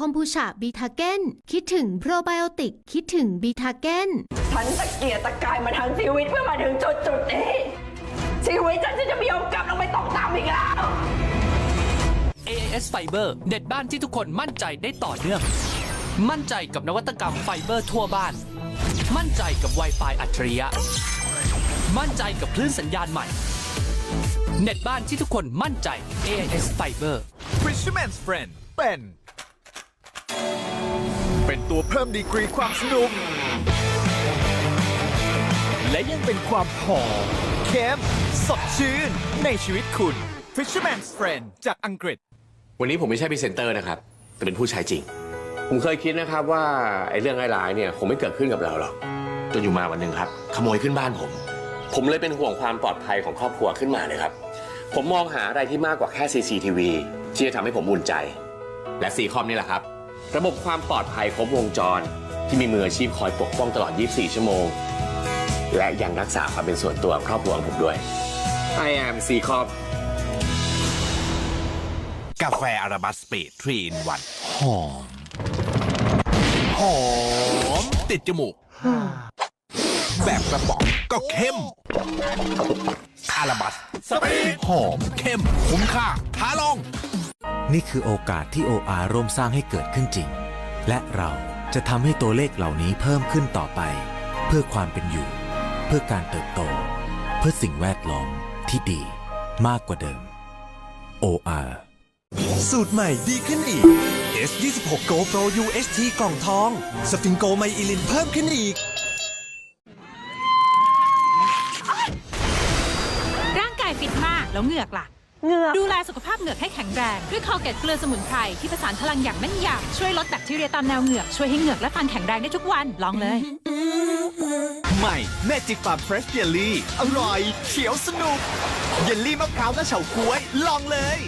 คอมพูชาบีทาเกนคิดถึงโปรไบโอติก คิดถึงบีทาเกนฉันตะเกียกตะกายมาทั้งชีวิตเพื่อมาถึงจุดจุดๆนี้ ชีวิตฉันจะไม่ยอมกลับลงไปตกต่ำอีกแล้ว AIS Fiber เน็ตบ้านที่ทุกคนมั่นใจได้ต่อเนื่อง มั่นใจกับนวัตกรรมไฟเบอร์ทั่วบ้าน มั่นใจกับ Wi-Fi อัจฉริยะ มั่นใจกับคลื่นสัญญาณใหม่ เน็ตบ้านที่ทุกคนมั่นใจ AIS Fiber Fisherman's Friend เป็น เป็นตัวเพิ่มดีกรีความสนุก และยังเป็นความหอมเค็มสดชื่น ในชีวิตคุณ Fisherman's Friend จากอังกฤษ วันนี้ผมไม่ใช่พรีเซนเตอร์นะครับ แต่เป็นผู้ใช้จริง ผมเคยคิดนะครับว่าไอ้เรื่องร้ายๆเนี่ยคงไม่เกิดขึ้นกับเราหรอกจนอยู่มาวันหนึ่งครับ ขโมยขึ้นบ้านผม ผมเลยเป็นห่วงความปลอดภัยของครอบครัวขึ้นมาเลยครับ ผมมองหาอะไรที่มากกว่าแค่ CCTV ที่จะทำให้ผมอุ่นใจ และซีคอมนี่แหละครับ ระบบความปลอดภัยครบวงจร ที่มีมืออาชีพคอยปกป้องตลอด 24 ชั่วโมง และยังรักษาความเป็นส่วนตัวของครอบครัวของผมด้วย I am c c o m กาแฟอาราบัสสปีดทรีนวันหอม หอม ติดจมูก แบบกระป๋องก็เข้ม อาราบัสสปีดหอมเข้ม คุ้มค่าท้าลอง นี่คือโอกาสที่ OR ร่วมสร้างให้เกิดขึ้นจริง และเราจะทำให้ตัวเลขเหล่านี้เพิ่มขึ้นต่อไป เพื่อความเป็นอยู่ เพื่อการเติบโต เพื่อสิ่งแวดล้อมที่ดีมากกว่าเดิม OR สูตรใหม่ดีขึ้นอีก S26 Go Pro UHT กล่องทอง สฟิงโกไมอิลินเพิ่มขึ้นอีก ร่างกายฟิตมากแล้วเหงือกล่ะ เหงือก ดูแลสุขภาพเหงือกให้แข็งแรง ด้วยคอเกตเกลือสมุนไพรที่ผสานพลังอย่างแม่นยำช่วยลดแบคทีเรียตามแนวเหงือกช่วยให้เหงือกและฟันแข็งแรงได้ทุกวันลองเลย ใหม่ Magic Farm Fresh Jelly อร่อยเขียวสนุกเยลลี่มะพร้าวและเฉาก๊วยลองเลย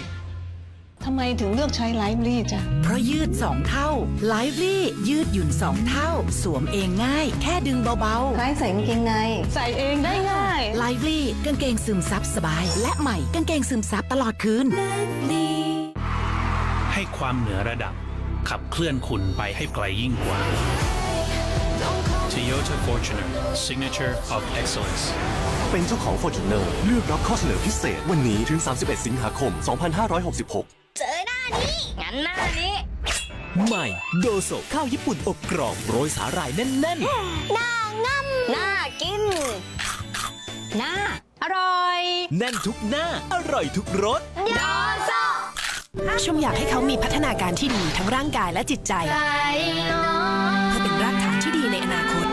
ทำไมถึงเลือกใช้ไลฟ์ลี่จ้ะ เพราะยืด 2 เท่าไลฟ์ลี่ยืดหยุ่น 2 เท่า สวมเองง่าย แค่ดึงเบาคล้ายใส่กางเกงใน ใส่เองได้ง่ายๆไลฟ์ลี่กางเกงซึมซับสบาย และใหม่กางเกงซึมซับตลอดคืนให้ความเหนือระดับ ขับเคลื่อนคุณไปให้ไกลยิ่งกว่า Toyota Fortuner Signature of Excellence เป็นเจ้าของ Fortuner เลือกรับข้อเสนอพิเศษวันนี้ถึง 31 สิงหาคม 2566เจอห น้านี้ งั้นหน้านี้ ใหม่โดโซข้าวญี่ปุ่นอบกรอบโรยสาหร่ายแน่นหน้างำหน้ากิน หน้า อร่อย ๆ แน่นทุกหน้า อร่อยทุกรสดอซอชมอยากให้เขามีพัฒนาการที่ดีทั้งร่างกายและจิตใจ ใจน้องเพื่อเป็นรากฐานที่ดีในอนาคต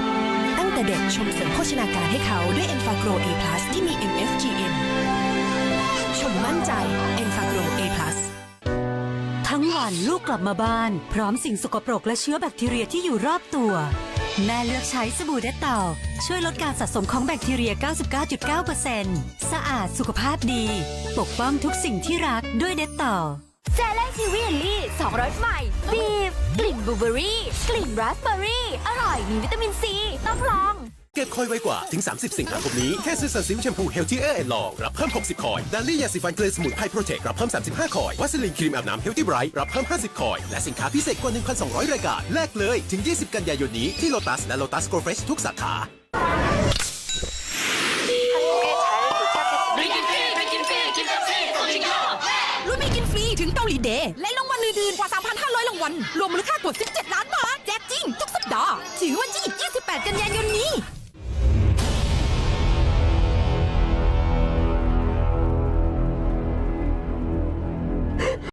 ตั้งแต่เด็กชมเสริมโภชนาการให้เขาด้วย e n f a g r o A+ ที่มี MFGM วันลูกกลับมาบ้าน พร้อมสิ่งสกปรกและเชื้อแบคทีเรียที่อยู่รอบตัว แม่เลือกใช้สบู่เดตเต่า ช่วยลดการสะสมของแบคทีเรีย 99.9%สะอาดสุขภาพดี ปกป้องทุกสิ่งที่รักด้วยเดตเต่าเจลลี่ชีวิตลี่2รสใหม่บีบ กลิ่นบลูเบอรี่ กลิ่นราสเบอรี่ อร่อยมีวิตามินซี ต้องลอง เก็บคอยไวกว่าถึง 30 สิงหาคมนี้ แค่ซื้อสันซิลแชมพูเฮลที่เออร์แอนด์ลองรับเพิ่ม 60 คอยดาลี่ยาสีฟันเกลือสมุนไพรโปรเทครับเพิ่ม 35 คอยวัสลินครีมอาบน้ำเฮลที่ไบรท์รับเพิ่ม 50 คอย และสินค้าพิเศษกว่า 1,200 รายการแลกเลยถึง 20 กันยายนนี้ที่โลตัสและโลตัสโกลเฟชทุกสาขา 한국에 잘 도착했습니 다. รุ่นไม่กินฟรีถึงเกาหลีเดย์และรางวัลอื่นๆกว่า 3,500 รางวัลรวมมูลค่ากว่า 17 ล้านบาท แจกจริง ทุกสัปดาห์ ถึงวันที่ 28 กันยายนนี้